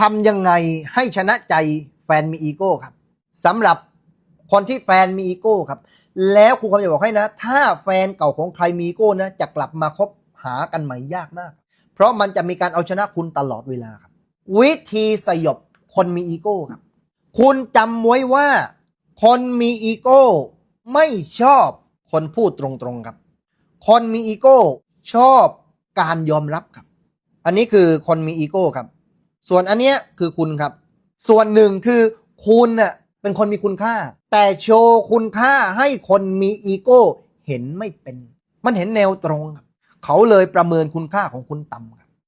ทำยังไงให้ชนะใจแฟนมีอีโก้ครับสำหรับคนที่แฟนมีอีโก้ครับ แล้วครูคำจะบอกให้นะ ถ้าแฟนเก่าของใครมีอีโก้นะจะกลับมาคบหากันใหม่ยากมาก เพราะมันจะมีการเอาชนะคุณตลอดเวลาครับ วิธีสยบคนมีอีโก้ครับ คุณจำไว้ว่า คนมีอีโก้ ไม่ชอบคนพูดตรงๆครับ คนมีอีโก้ ชอบการยอมรับครับ อันนี้คือคนมีอีโก้ครับ ส่วนอันเนี้ยคือคุณครับ ส่วนหนึ่งคือคุณน่ะเป็นคนมีคุณค่า แต่โชว์คุณค่าให้คนมีอีโก้เห็นไม่เป็น มันเห็นแนวตรงครับเขาเลยประเมินคุณค่าของคุณต่ำครับ